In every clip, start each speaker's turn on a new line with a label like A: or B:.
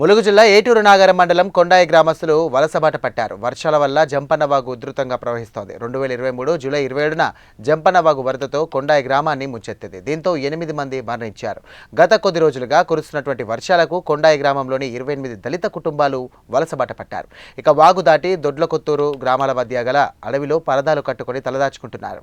A: ములుగు జిల్లా ఏటూరు నాగరం మండలం కొండాయి గ్రామస్తులు వలసబాట పట్టారు. వర్షాల వల్ల జంపన్నవాగు ఉధృతంగా ప్రవహిస్తోంది. రెండు వేల ఇరవై మూడు జూలై ఇరవై ఏడున జంపన్నవాగు వరదతో కొండాయి గ్రామాన్ని ముంచెత్తింది దీంతో ఎనిమిది మంది మరణించారు. గత కొద్ది రోజులుగా కురుస్తున్నటువంటి వర్షాలకు కొండాయి గ్రామంలోని ఇరవై ఎనిమిది దళిత కుటుంబాలు వలసబాట పట్టారు. ఇక వాగు దాటి దొడ్లకొత్తూరు గ్రామాల మధ్య గల అడవిలో పరదాలు కట్టుకొని తలదాచుకుంటున్నారు.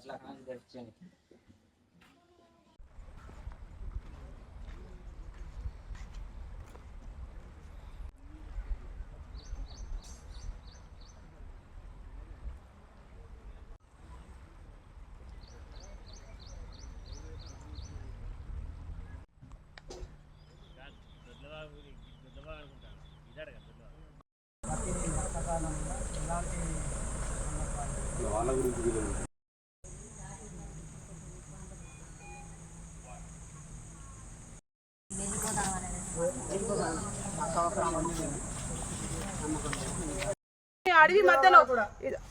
B: silahkan dari sini. Jangan lupa like, share, dan subscribe అడవి మధ్యలో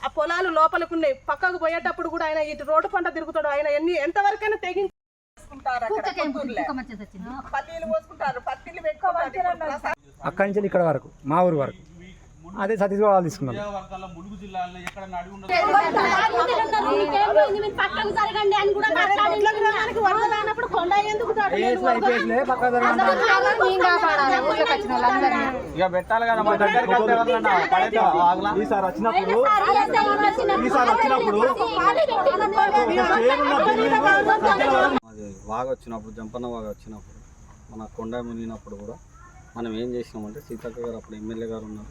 B: ఆ పొలాలు లోపలికి ఉన్నాయి పక్కకు పోయేటప్పుడు కూడా ఆయన ఇటు రోడ్డు పంట తిరుగుతాడు. ఆయన ఎన్ని ఎంతవరకైనా తెగించి చేసుకుంటారు అక్కడ కొత్తూరులో. పల్లీలు పోసుకుంటారు. పత్తిలు పెట్టుకోవాలి
C: అక్కడి నుంచి ఇక్కడ వరకు మా ఊరు వరకు. అదే సతీష్ వాళ్ళు తీసుకున్నాం
D: పక్కన జరగండి అని కూడా
E: ఇక పెట్టాలి కదా మా దగ్గరికి
C: ఈసారి వచ్చినప్పుడు ఈసారి వచ్చినప్పుడు
E: వాగ వచ్చినప్పుడు జంపన్న వాగ వచ్చినప్పుడు మన కొండ మునిగినప్పుడు కూడా మనం ఏం చేసినామంటే సీతక్క గారు అప్పుడు ఎమ్మెల్యే గారు ఉన్నారు.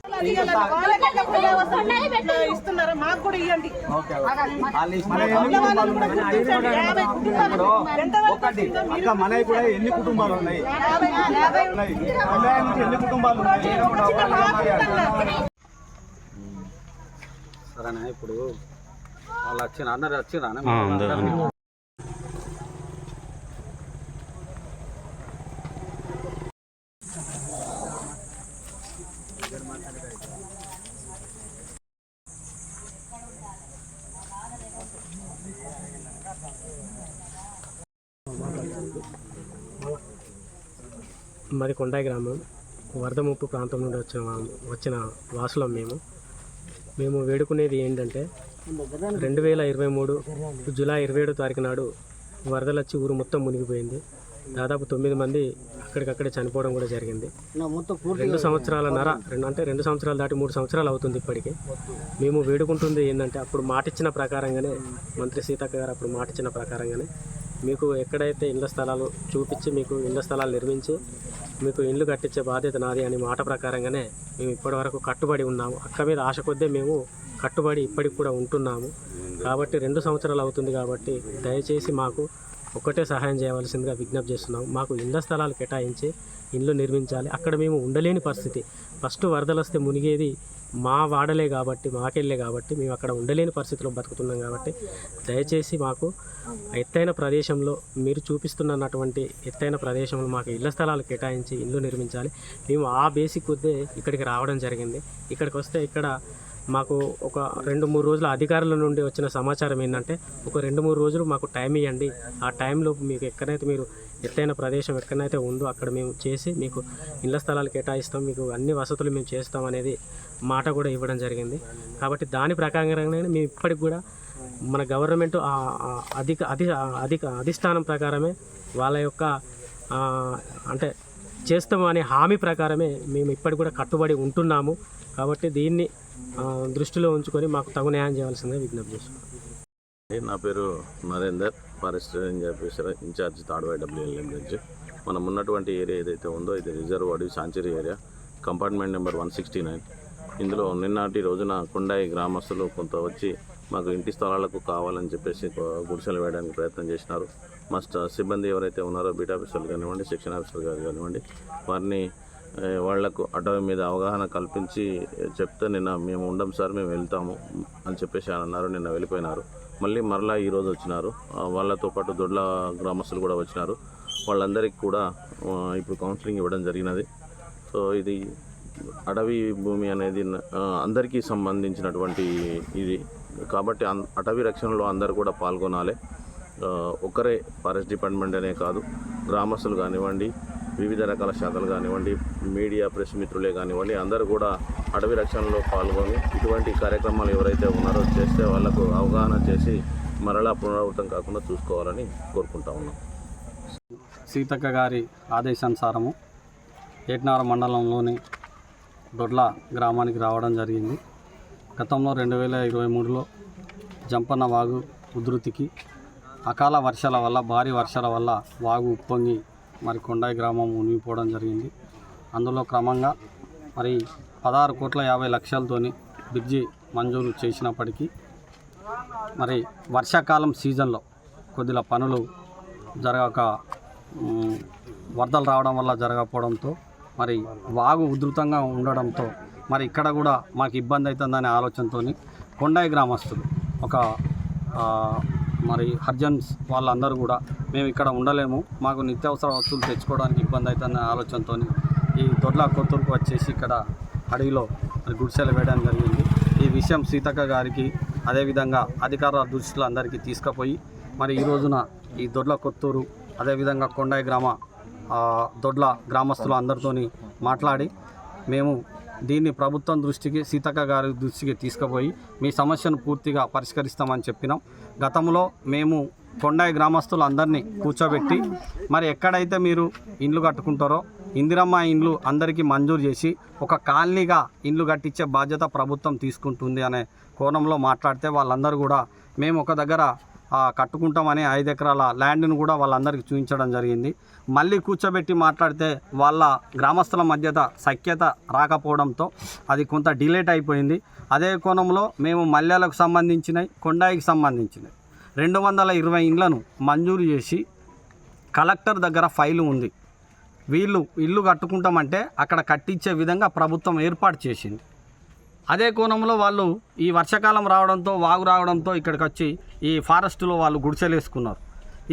E: ఒకటి
C: అక్క కూడా ఎన్ని కుటుంబాలు ఉన్నాయి? నుంచి ఎన్ని కుటుంబాలు ఉన్నాయి?
E: సరేనా ఇప్పుడు వాళ్ళు వచ్చిన అందరు వచ్చిన
F: మాది కొండాయి గ్రామం. వరద ముప్పు ప్రాంతం నుండి వచ్చిన వచ్చిన వాసులం మేము. మేము వేడుకునేది ఏంటంటే రెండు వేల ఇరవై మూడు జూలై ఇరవై ఏడో తారీఖు నాడు వరదలు వచ్చి ఊరు మొత్తం మునిగిపోయింది. దాదాపు తొమ్మిది మంది అక్కడికక్కడే చనిపోవడం కూడా జరిగింది. రెండు సంవత్సరాల నర రెండు అంటే రెండు సంవత్సరాలు దాటి మూడు సంవత్సరాలు అవుతుంది ఇప్పటికి. మేము వేడుకుంటుంది ఏంటంటే అప్పుడు మాటిచ్చిన ప్రకారంగానే మంత్రి సీతక్క గారు అప్పుడు మాటిచ్చిన ప్రకారంగానే మీకు ఎక్కడైతే ఇళ్ళ స్థలాలు చూపించి మీకు ఇళ్ళ స్థలాలు నిర్మించి మీకు ఇల్లు కట్టించే బాధ్యత నాది అని మాట ప్రకారంగానే మేము ఇప్పటివరకు కట్టుబడి ఉన్నాము. అక్క మీద ఆశ కొద్దే మేము కట్టుబడి ఇప్పటికి కూడా ఉంటున్నాము. కాబట్టి రెండు సంవత్సరాలు అవుతుంది కాబట్టి దయచేసి మాకు ఒక్కటే సహాయం చేయవలసిందిగా విజ్ఞప్తి చేస్తున్నాం మాకు ఇళ్ళ స్థలాలు కేటాయించి ఇండ్లు నిర్మించాలి. అక్కడ మేము ఉండలేని పరిస్థితి. ఫస్ట్ వరదలు వస్తే మునిగేది మా వాడలే కాబట్టి మాకెళ్ళే కాబట్టి మేము అక్కడ ఉండలేని పరిస్థితిలో బతుకుతున్నాం కాబట్టి దయచేసి మాకు ఎత్తైన ప్రదేశంలో మీరు చూపిస్తున్నటువంటి ఎత్తైన ప్రదేశంలో మాకు ఇళ్ళ స్థలాలు కేటాయించి ఇల్లు నిర్మించాలి. మేము ఆ బేసిక్ వద్దే ఇక్కడికి రావడం జరిగింది. ఇక్కడికి వస్తే ఇక్కడ మాకు ఒక రెండు మూడు రోజుల అధికారుల నుండి వచ్చిన సమాచారం ఏంటంటే ఒక రెండు మూడు రోజులు మాకు టైం ఇవ్వండి ఆ టైంలో మీకు ఎక్కడైతే మీరు ఎత్తైన ప్రదేశం ఎక్కడైతే ఉందో అక్కడ మేము చేసి మీకు ఇళ్ళ స్థలాలు కేటాయిస్తాం మీకు అన్ని వసతులు మేము చేస్తాం అనేది మాట కూడా ఇవ్వడం జరిగింది. కాబట్టి దాని ప్రకారంగానే మేము ఇప్పటికి కూడా మన గవర్నమెంట్ అధిక అధి అధిక అధిష్టానం ప్రకారమే వాళ్ళ యొక్క అంటే చేస్తాము అనే హామీ ప్రకారమే మేము ఇప్పటికి కూడా కట్టుబడి ఉంటున్నాము. కాబట్టి దీన్ని దృష్టిలో ఉంచుకొని మాకు తగు న్యాయం చేయాల్సిందిగా విజ్ఞప్తి చేస్తున్నాం.
G: నా పేరు Narender forest range officer in charge Taduvai WLM నుంచి
D: మనం ఉన్నటువంటి ఏరియా ఏదైతే ఉందో ఇది రిజర్వ్ అడవి sanctuary area. Compartment number one sixty nine. ఇందులో నిన్నటి రోజున కొండాయి గ్రామస్తులు కొంత వచ్చి మాకు ఇంటి స్థలాలకు కావాలని చెప్పేసి గుడిసెలు వేయడానికి ప్రయత్నం చేసినారు. మా సిబ్బంది ఎవరైతే ఉన్నారో బీట్ ఆఫీసర్లు కానివ్వండి సెక్షన్ ఆఫీసర్ గారు కానివ్వండి వారిని వాళ్ళకు అటవీ మీద అవగాహన కల్పించి చెప్తే నిన్న మేము ఉండం సార్ మేము వెళ్తాము అని చెప్పేసి అని అన్నారు నిన్న వెళ్ళిపోయినారు. మళ్ళీ మరలా ఈరోజు వచ్చినారు. వాళ్ళతో పాటు దొడ్ల గ్రామస్తులు కూడా వచ్చినారు. వాళ్ళందరికీ కూడా ఇప్పుడు కౌన్సిలింగ్ ఇవ్వడం జరిగినది. సో ఇది అడవి భూమి అనేది అందరికీ సంబంధించినటువంటి ఇది. కాబట్టి అటవీ రక్షణలో అందరూ కూడా పాల్గొనాలి. ఒకరే ఒక్కరే ఫారెస్ట్ డిపార్ట్మెంట్ అనే కాదు గ్రామస్తులు కానివ్వండి వివిధ రకాల శాఖలు కానివ్వండి మీడియా ప్రెస్ మిత్రులే కానివ్వండి అందరూ కూడా అటవీ రక్షణలో పాల్గొని ఇటువంటి కార్యక్రమాలు ఎవరైతే ఉన్నారో చేస్తే వాళ్ళకు అవగాహన చేసి మరలా పునరావృతం కాకుండా చూసుకోవాలని కోరుకుంటా ఉన్నాం.
E: సీతక్క గారి ఆదేశానుసారము ఏట్నార మండలంలోని దొడ్ల గ్రామానికి రావడం జరిగింది. గతంలో రెండు వేల ఇరవై మూడులో జంపన్న వాగు ఉధృతికి అకాల వర్షాల వల్ల భారీ వర్షాల వల్ల వాగు ఉప్పొంగి మరి కొండాయి గ్రామం మునిగిపోవడం జరిగింది. అందులో క్రమంగా మరి పదహారు కోట్ల యాభై లక్షలతోని బ్రిడ్జి మంజూరు చేసినప్పటికీ మరి వర్షాకాలం సీజన్లో కొద్దిగా పనులు జరగక వరదలు రావడం వల్ల జరగకపోవడంతో మరి వాగు ఉధృతంగా ఉండడంతో మరి ఇక్కడ కూడా మాకు ఇబ్బంది అవుతుందనే ఆలోచనతో కొండాయి గ్రామస్తులు ఒక మరి హర్జన్స్ వాళ్ళందరూ కూడా మేము ఇక్కడ ఉండలేము. మాకు నిత్యావసర వస్తువులు తెచ్చుకోవడానికి ఇబ్బంది అవుతుందనే ఆలోచనతో ఈ దొడ్ల కొత్తూరుకు వచ్చేసి ఇక్కడ అడవిలో గుడిసెలు వేయడం జరిగింది. ఈ విషయం సీతక్క గారికి అదేవిధంగా అధికార దృష్టిలో అందరికీ తీసుకుపోయి మరి ఈ రోజున ఈ దొడ్ల కొత్తూరు అదేవిధంగా కొండాయి గ్రామ దొడ్ల గ్రామస్తులు అందరితోని మాట్లాడి మేము దీన్ని ప్రభుత్వం దృష్టికి సీతక్క గారి దృష్టికి తీసుకుపోయి మీ సమస్యను పూర్తిగా పరిష్కరిస్తామని చెప్పినాం. గతంలో మేము కొండాయి గ్రామస్తులు అందరినీ కూర్చోబెట్టి మరి ఎక్కడైతే మీరు ఇండ్లు కట్టుకుంటారో ఇందిరమ్మ ఇండ్లు అందరికీ మంజూరు చేసి ఒక కాలనీగా ఇండ్లు కట్టించే బాధ్యత ప్రభుత్వం తీసుకుంటుంది అనే కోణంలో మాట్లాడితే వాళ్ళందరూ కూడా మేము ఒక దగ్గర కట్టుకుంటామని ఐదు ఎకరాల ల్యాండ్ను కూడా వాళ్ళందరికీ చూపించడం జరిగింది. మళ్ళీ కూర్చోబెట్టి మాట్లాడితే వాళ్ళ గ్రామస్తుల మధ్యత సఖ్యత రాకపోవడంతో అది కొంత డిలేట్ అయిపోయింది. అదే కోణంలో మేము మల్యాలకు సంబంధించినవి కొండాయికి సంబంధించినవి. రెండు వందల ఇరవై ఇండ్లను మంజూరు చేసి కలెక్టర్ దగ్గర ఫైలు ఉంది. వీళ్ళు ఇల్లు కట్టుకుంటామంటే అక్కడ కట్టించే విధంగా ప్రభుత్వం ఏర్పాటు చేసింది. అదే కోణంలో వాళ్ళు ఈ వర్షాకాలం రావడంతో వాగు రావడంతో ఇక్కడికి వచ్చి ఈ ఫారెస్ట్లో వాళ్ళు గుడిసెలు వేసుకున్నారు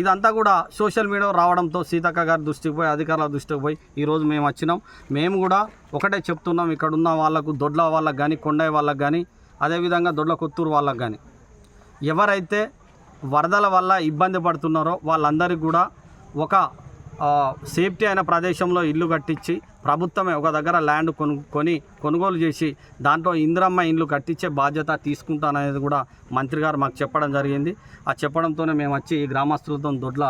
E: ఇదంతా కూడా సోషల్ మీడియా రావడంతో సీతక్క గారి దృష్టికి పోయి అధికారుల దృష్టికి పోయి ఈరోజు మేము వచ్చినాం. మేము కూడా ఒకటే చెప్తున్నాం ఇక్కడ ఉన్న వాళ్ళకు దొడ్ల వాళ్ళకు కానీ కొండయ్య వాళ్ళకు కానీ అదేవిధంగా దొడ్ల కొత్తూరు వాళ్ళకు కానీ ఎవరైతే వరదల వల్ల ఇబ్బంది పడుతున్నారో వాళ్ళందరికీ కూడా ఒక సేఫ్టీ అయిన ప్రదేశంలో ఇల్లు కట్టించి ప్రభుత్వమే ఒక దగ్గర ల్యాండ్ కొనుక్కొని కొనుగోలు చేసి దాంట్లో ఇందిరమ్మ ఇండ్లు కట్టించే బాధ్యత తీసుకుంటాననేది కూడా మంత్రి గారు మాకు చెప్పడం జరిగింది. ఆ చెప్పడంతోనే మేము వచ్చి ఈ గ్రామస్తులతో దొడ్ల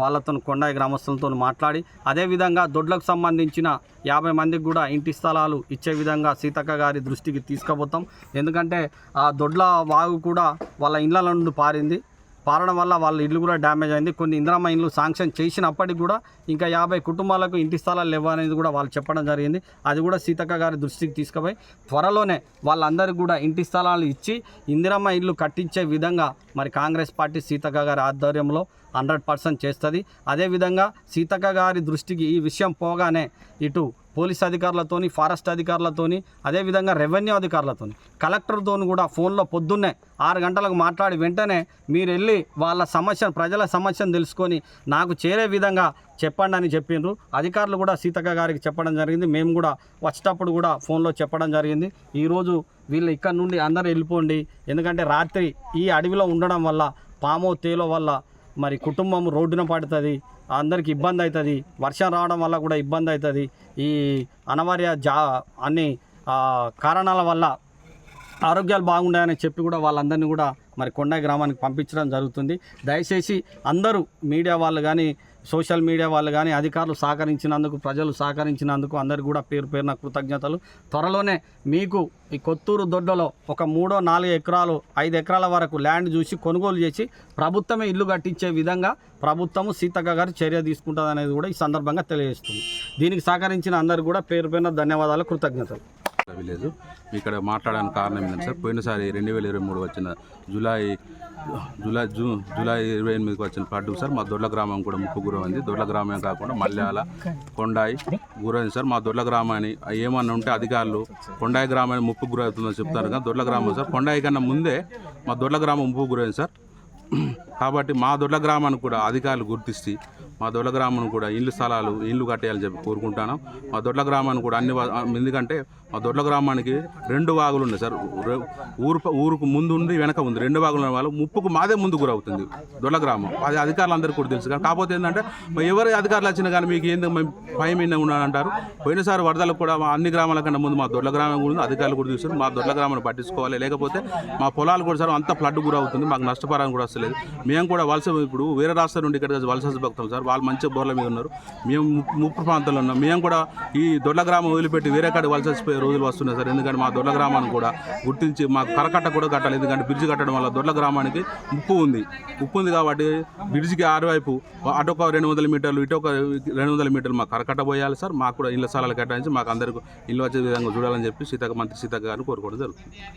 E: వాళ్ళతో కొండాయి గ్రామస్తులతో మాట్లాడి అదేవిధంగా దొడ్లకు సంబంధించిన యాభై మందికి కూడా ఇంటి స్థలాలు ఇచ్చే విధంగా సీతక్క గారి దృష్టికి తీసుకుపోతాం. ఎందుకంటే ఆ దొడ్ల వాగు కూడా వాళ్ళ ఇండ్ల నుండి పారింది. పారడం వల్ల వాళ్ళ ఇల్లు కూడా డ్యామేజ్ అయింది. కొన్ని ఇందిరమ్మ ఇండ్లు శాంక్షన్ చేసినప్పటికి కూడా ఇంకా యాభై కుటుంబాలకు ఇంటి స్థలాలు లేవు అనేది కూడా వాళ్ళు చెప్పడం జరిగింది. అది కూడా సీతక్క గారి దృష్టికి తీసుకుపోయి త్వరలోనే వాళ్ళందరికీ కూడా ఇంటి స్థలాలు ఇచ్చి ఇందిరమ్మ ఇల్లు కట్టించే విధంగా మరి కాంగ్రెస్ పార్టీ సీతక్క గారి ఆధ్వర్యంలో హండ్రెడ్ పర్సెంట్ చేస్తుంది. అదేవిధంగా సీతక్క గారి దృష్టికి ఈ విషయం పోగానే ఇటు పోలీస్ అధికారులతోని ఫారెస్ట్ అధికారులతోని అదేవిధంగా రెవెన్యూ అధికారులతోని కలెక్టర్తోని కూడా ఫోన్లో పొద్దున్నే ఆరు గంటలకు మాట్లాడి వెంటనే మీరు వెళ్ళి వాళ్ళ సమస్యను ప్రజల సమస్యను తెలుసుకొని నాకు చేరే విధంగా చెప్పండి అని చెప్పిండ్రు అధికారులు కూడా సీతక్క గారికి చెప్పడం జరిగింది. మేము కూడా వచ్చేటప్పుడు కూడా ఫోన్లో చెప్పడం జరిగింది. ఈరోజు వీళ్ళు ఇక్కడ నుండి అందరూ వెళ్ళిపోండి. ఎందుకంటే రాత్రి ఈ అడవిలో ఉండడం వల్ల పామో తేలో వల్ల మరి కుటుంబం రోడ్డున పడుతుంది అందరికి ఇబ్బంది అవుతుంది వర్షం రావడం వల్ల కూడా ఇబ్బంది అవుతుంది ఈ అనివార్య జా అన్ని కారణాల వల్ల ఆరోగ్యాలు బాగుండాయని చెప్పి కూడా వాళ్ళందరినీ కూడా మరి కొండ గ్రామానికి పంపించడం జరుగుతుంది. దయచేసి అందరూ మీడియా వాళ్ళు కానీ సోషల్ మీడియా వాళ్ళు కానీ అధికారులు సహకరించినందుకు ప్రజలు సహకరించినందుకు అందరికీ కూడా పేరు పేరున కృతజ్ఞతలు. త్వరలోనే మీకు ఈ కొత్తూరు దొడ్డలో ఒక మూడో నాలుగు ఎకరాలు ఐదు ఎకరాల వరకు ల్యాండ్ చూసి కొనుగోలు చేసి ప్రభుత్వమే ఇల్లు కట్టించే విధంగా ప్రభుత్వము సీతక్క గారు చర్య తీసుకుంటుంది అనేది కూడా ఈ సందర్భంగా తెలియజేస్తుంది. దీనికి సహకరించిన అందరికీ కూడా పేరు పేరున ధన్యవాదాలు కృతజ్ఞతలు.
G: విలేజ్ ఇక్కడ మాట్లాడడానికి కారణం ఏంటంటే సార్? పోయినసారి రెండు వేల ఇరవై మూడు వచ్చిన జూలై జూలై జూ జూలై ఇరవై ఎనిమిదికి వచ్చిన పాటు సార్ మా దొడ్ల గ్రామం కూడా ముప్పు గురైంది దొడ్ల గ్రామం కాకుండా మల్యాల కొండాయి గురైంది సార్. మా దొడ్ల గ్రామాన్ని ఏమన్నా ఉంటే అధికారులు కొండాయి గ్రామాన్ని ముప్పు గురవుతుందని చెప్తారు కానీ దొడ్ల గ్రామం సార్ కొండాయి కన్నా ముందే మా దొడ్ల గ్రామం ముప్పు గురైంది సార్. కాబట్టి మా దొడ్ల గ్రామాన్ని కూడా అధికారులు గుర్తిస్తే మా దొడ్ల గ్రామం కూడా ఇల్లు స్థలాలు ఇల్లు కట్టేయాలని చెప్పి కోరుకుంటాను. మా దొడ్ల గ్రామాన్ని కూడా అన్ని వా- ఎందుకంటే మా దొడ్ల గ్రామానికి రెండు వాగులు ఉన్నాయి సార్. ఊరు ఊరుకు ముందు ఉంది వెనక ఉంది. రెండు వాగులు ఉన్న వాళ్ళు ముప్పుకు మాదే ముందు గురవుతుంది దొడ్ల గ్రామం. అది అధికారులందరికీ కూడా తెలుసు. కానీ కాకపోతే ఏంటంటే మరి ఎవరి అధికారులు వచ్చినా కానీ మీకు ఏంది మేము భయం మీద ఉన్నానంటారు పోయినసారి వరదలకు కూడా మా అన్ని గ్రామాల కన్నా ముందు మా దొడ్ల గ్రామం కూడా ఉంది. అధికారులు కూడా చూస్తారు మా దొడ్ల గ్రామాన్ని పట్టించుకోవాలి. లేకపోతే మా పొలాలు కూడా సార్ అంత ఫ్లడ్ గురవుతుంది. మాకు నష్టపరం కూడా వస్తలేదు. మేము కూడా వలస ఇప్పుడు వేరే రాష్ట్రం నుండి ఇక్కడ వలస భక్తం సార్. వాళ్ళు మంచి బోర్ల మీద ఉన్నారు. మేము ముప్పు ప్రాంతంలో ఉన్నాం. మేము కూడా ఈ దొడ్ల గ్రామం వదిలిపెట్టి వేరే కాడ వలస వచ్చిపోయే రోజులు వస్తున్నాయి సార్. ఎందుకంటే మా దొడ్ల గ్రామాన్ని కూడా గుర్తించి మాకు కరకట్ట కూడా కట్టాలి. ఎందుకంటే బ్రిడ్జ్ కట్టడం వల్ల దొడ్ల గ్రామానికి ఉప్పు ఉంది. ఉప్పు ఉంది కాబట్టి బ్రిడ్జికి ఆరువైపు అటు ఒక రెండు వందల మీటర్లు ఇటు ఒక రెండు వందల మీటర్లు మాకు కరకట్ట పోయాలి సార్. మాకు కూడా ఇళ్ళ స్థలాలు కేటాయించి మాకు అందరికీ ఇల్లు వచ్చే విధంగా చూడాలని చెప్పి సీతక్క మంత్రి సీతక్క గారిని కోరుకోవడం జరుగుతుంది.